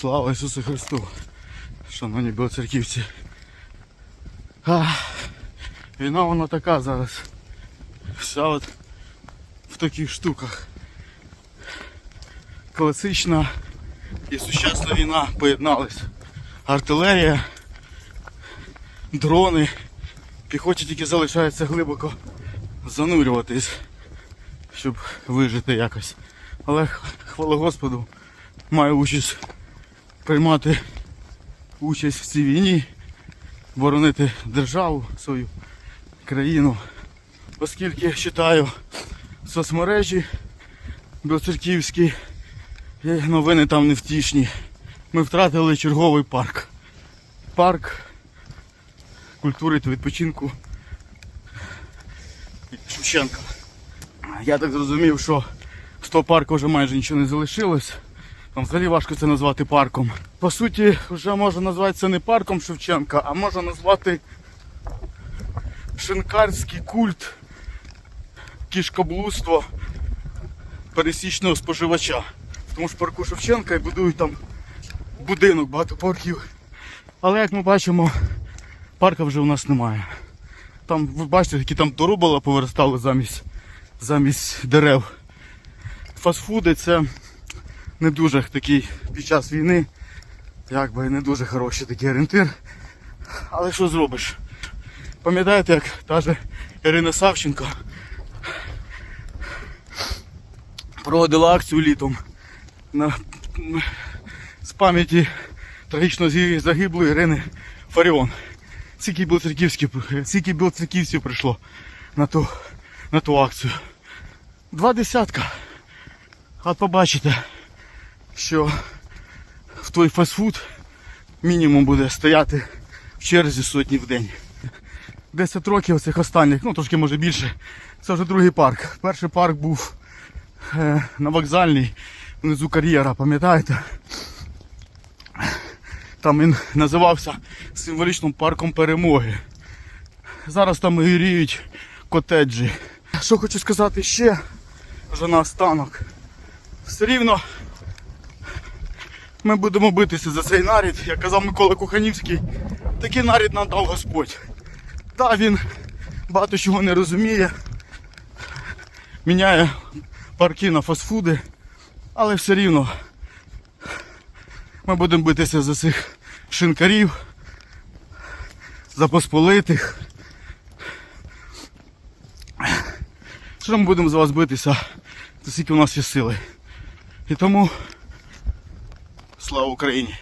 Слава Ісусу Христу! Шановні білоцерківці. А, війна вона така зараз. Вся от в таких штуках. Класична і сучасна війна поєднались. Артилерія, дрони. Піхоті тільки залишається глибоко занурюватись, щоб вижити якось. Але хвала Господу, маю участь приймати участь в цій війні, боронити державу, свою країну. Оскільки читаю соцмережі білоцерківські, і новини там невтішні. Ми втратили черговий парк. Парк культури та відпочинку Шевченка. Я так зрозумів, що з того парку вже майже нічого не залишилось. Там взагалі важко це назвати парком. По суті, вже можна назвати це не парком Шевченка, а можна назвати шинкарський культ кішкоблудство пересічного споживача. Тому що парку Шевченка і будують там будинок багатоповерхів. Але як ми бачимо, парка вже у нас немає. Там, ви бачите, які там дорубала повиростали замість, замість дерев. Фастфуди це не дуже такий під час війни, якби не дуже хороший такий орієнтир. Але що зробиш? Пам'ятаєте, як та же Ірина Савченко проводила акцію літом на, з пам'яті трагічно загиблої Ірини Фаріон. Скільки білоцерківців прийшло на ту, на ту акцію. Два десятка. От побачите, що в той фастфуд мінімум буде стояти в черзі сотні в день. 10 років цих останніх, ну трошки може більше. Це вже другий парк. Перший парк був е, на вокзальній, внизу кар'єра, пам'ятаєте? Там він називався символічним парком перемоги. Зараз там гіріють котеджі. Що хочу сказати ще, вже на останок. Все рівно ми будемо битися за цей нарід. Як казав Микола Куханівський, такий нарід нам дав Господь. Так, він багато чого не розуміє, міняє парки на фастфуди, але все рівно ми будемо битися за цих шинкарів, за посполитих. Що ми будемо за вас битися, то скільки у нас є сили. І тому слава Україні!